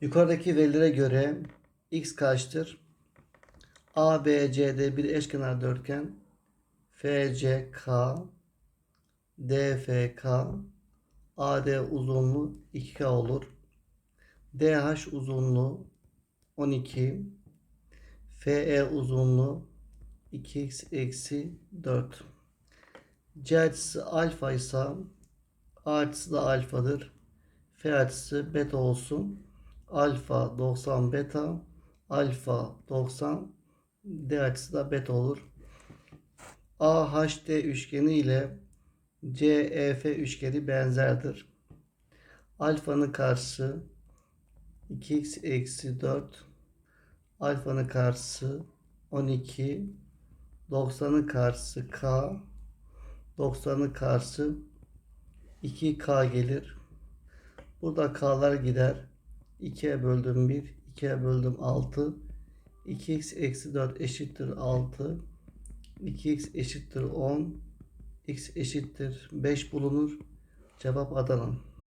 Yukarıdaki verilere göre x kaçtır? A, B, C'de bir eşkenar dörtgen. FCK DFK AD uzunluğu 2K olur. DH uzunluğu 12 FE uzunluğu 2x eksi 4 C açısı alfa ise A açısı da alfadır. F açısı beta olsun. Alfa 90 beta. Alfa 90. D açısı da beta olur. AHD üçgeni ile CEF üçgeni benzerdir. Alfanın karşısı 2x eksi 4. Alfanın karşısı 12. 90'ın karşısı K. 90'ın karşısı 2K gelir. Burada K'lar gider. 2'ye böldüm 1. 2'ye böldüm 6. 2x eksi 4 eşittir 6. 2x eşittir 10. x eşittir 5 bulunur. Cevap Adana.